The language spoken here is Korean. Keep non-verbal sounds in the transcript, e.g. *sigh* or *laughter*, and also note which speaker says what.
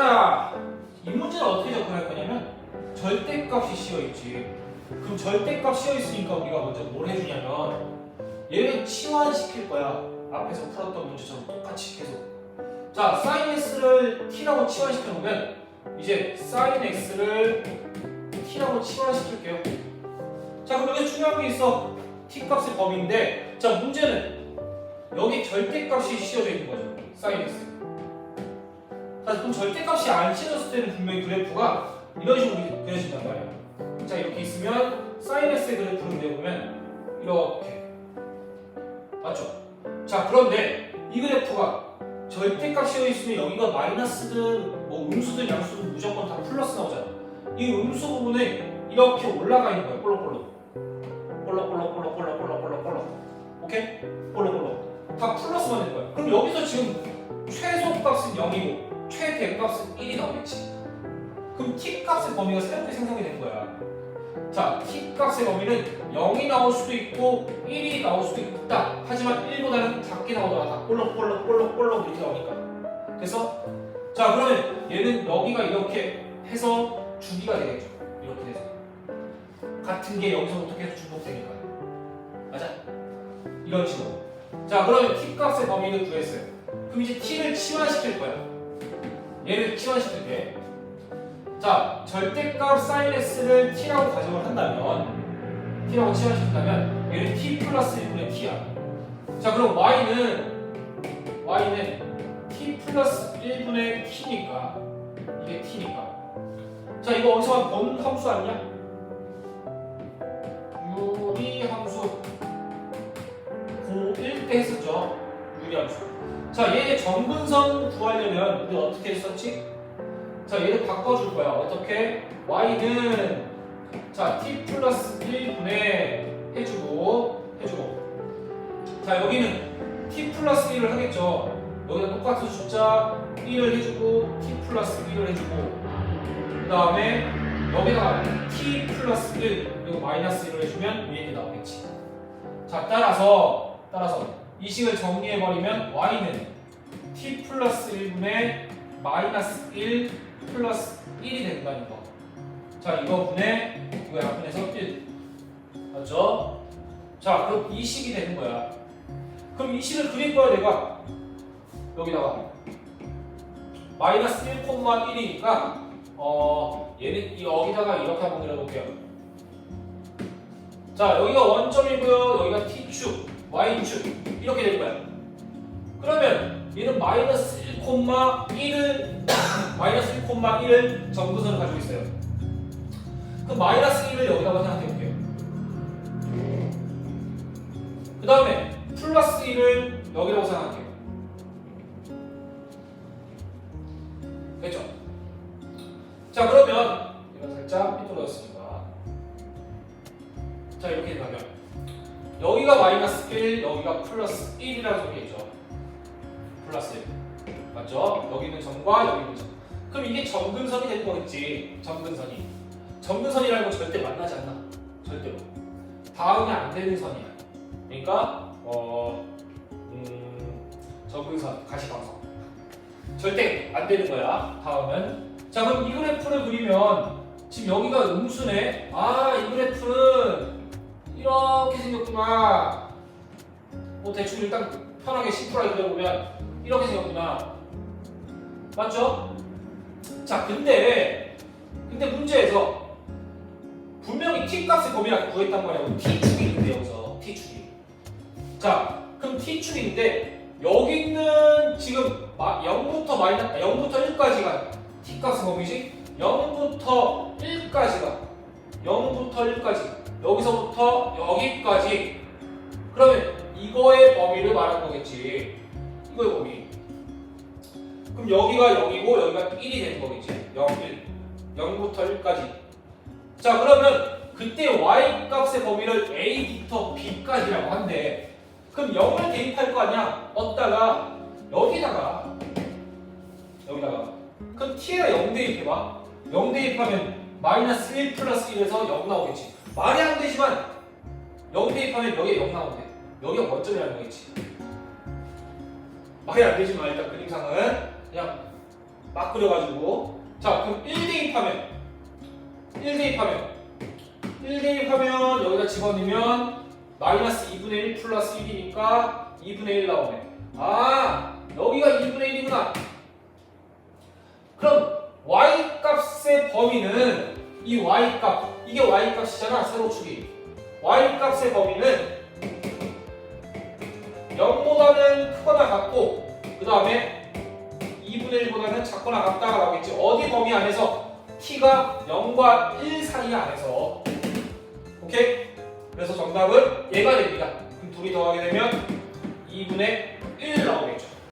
Speaker 1: 자, 이 문제는 어떻게 접근할 거냐면 절대값이 씌어 있지. 그럼 절대값 씌어 있으니까 우리가 먼저 뭘 해주냐면 얘를 치환시킬 거야. 앞에서 풀었던 문제처럼 똑같이 계속. 자, sin x를 t라고 치환시켜 놓으면 이제 sin x를 t라고 치환시킬게요. 자, 그럼 여기 중요한 게 있어. t 값의 범위인데, 자 문제는 여기 절대값이 씌어져 있는 거죠. sin x. 자, 그럼 절대값이 안 씌어졌을 때는 분명히 그래프가 이런 식으로 그려진단 말이야. 자, 이렇게 있으면 x의 그래프를 그려보면 이렇게 맞죠? 자, 그런데 이 그래프가 절대값 씌어 있으면 여기가 마이너스든 뭐 음수든 양수든 무조건 다 플러스 나오잖아. 이 음수 부분에 이렇게 올라가 있는 거야. 볼록볼록. 볼록볼록볼록볼록볼록볼록. 오케이? 볼록볼록. 다 플러스만 되는 거야. 그럼 여기서 지금 최소 값은 0이고 최대값은 1이 나오겠지. 그럼 t 값의 범위가 새롭게 생성이 된 거야. 자, t 값의 범위는 0이 나올 수도 있고 1이 나올 수도 있다. 하지만 1보다는 작게 나오더라. 다 볼록볼록 볼록볼록 이렇게 나오니까. 그래서 자 그러면 얘는 여기가 이렇게 해서 주기가 되겠죠. 이렇게 해서 같은 게 여기서부터 계속 중복되니까. 맞아? 이런 식으로. 자 그러면 t 값의 범위를 구했어요. 그럼 이제 t를 치환시킬 거야. 얘를 치환시킬 때. 자 절대값 sin s를 t라고 가정을 한다면 t라고 치환시킨다면 얘는 t 플러스 1분의 t야. 자 그럼 y는 y는 t 플러스 1분의 t니까 이게 t니까. 자 이거 어디서 본 함수 아니냐? 함수. 자 얘의 정근선 구하려면 우리 어떻게 했었지? 자 얘를 바꿔줄 거야. 어떻게? y는 자 t 플러스 1분의 해주고 해주고 자 여기는 t 플러스 1을 하겠죠. 여기다 똑같은 숫자 1을 해주고 t 플러스 1을 해주고 그 다음에 여기다가 t 플러스 1 그리고 마이너스 1을 해주면 위에 게 나오겠지. 자 따라서 따라서 이 식을 정리해 버리면 y는 t 플러스 1분의 마이너스 1 플러스 1이 된다는 거. 자 이거 분의 이거 약분해서 1 맞죠? 자 그럼 이 식이 되는 거야. 그럼 이 식을 그릴 거야 내가 여기다가 마이너스 1,1이니까 어 얘는 이 여기다가 이렇게 한번 그려볼게요. 자 여기가 원점이고요. 여기가 t축, y축 이렇게 될 거야. 그러면 얘는 마이너스 1,1을 *coughs* 마이너스 1,1을 정근선을 가지고 있어요. 그럼 마이너스 1을 여기다가 생각해 볼게요. 그 다음에 플러스 1을 여기라고 생각할게요. 됐죠? 자 그러면 여기가 마이너스 1, 여기가 플러스 1이라는 소리겠죠. 플러스 1 맞죠? 여기는 점과 여기는 점. 그럼 이게 점근선이 되는 거겠지. 점근선이. 점근선이라는 건 절대 만나지 않아. 절대로. 다음이 안 되는 선이야. 그러니까 어 음, 점근선 가시방석. 절대 안 되는 거야. 다음은 자 그럼 이 그래프를 그리면 지금 여기가 음수네. 아 이 그래프는 이렇게 생겼구나. 뭐 대충 일단 편하게 심플하게 그려보면 이렇게 생겼구나. 맞죠? 자 근데 근데 문제에서 분명히 t 값의 범위를 구했단 말이야. t 있는데 여기서 t 축이. 자 그럼 t 축인데 여기 있는 지금 마, 0부터 마이너스 0부터 1까지가 t 값의 범위지 0부터 1까지가 0부터 1까지 여기서부터 여기까지. 그러면 이거의 범위를 말하는 거겠지. 이거의 범위. 그럼 여기가 0이고 여기가 1이 되는 거겠지. 0, 1 0부터 1까지. 자 그러면 그때 y 값의 범위를 a부터 b까지라고 한대. 그럼 0을 대입할 거 아니야? 얻다가? 여기다가. 여기다가. 그럼 t에다 0 대입해봐. 0 대입하면 마이너스 1 플러스 1에서 0 나오겠지 말이 안 되지만 0 대입하면 여기에 0 나오는데 여기가 원점이라는 거겠지. 말이 안 되지만 일단 그림상은 그냥 막 그려가지고. 자 그럼 1 대입하면 1 대입하면 1 대입하면 여기다 집어넣으면 마이너스 2분의 1 플러스 1이니까 2분의 1 나오네. 아 여기가 2분의 1이구나. 그럼 y 값의 범위는 이 y 값 이게 y 값이잖아 세로축이. Y 값의 범위는 0보다는 크거나 같고 그 다음에 2분의 1보다는 작거나 같다가 나오겠지. 어디 범위 안에서? T가 0과 1 사이 안에서. 오케이? 그래서 정답은 얘가 됩니다. 그럼 둘이 더하게 되면 2분의 1 나오겠죠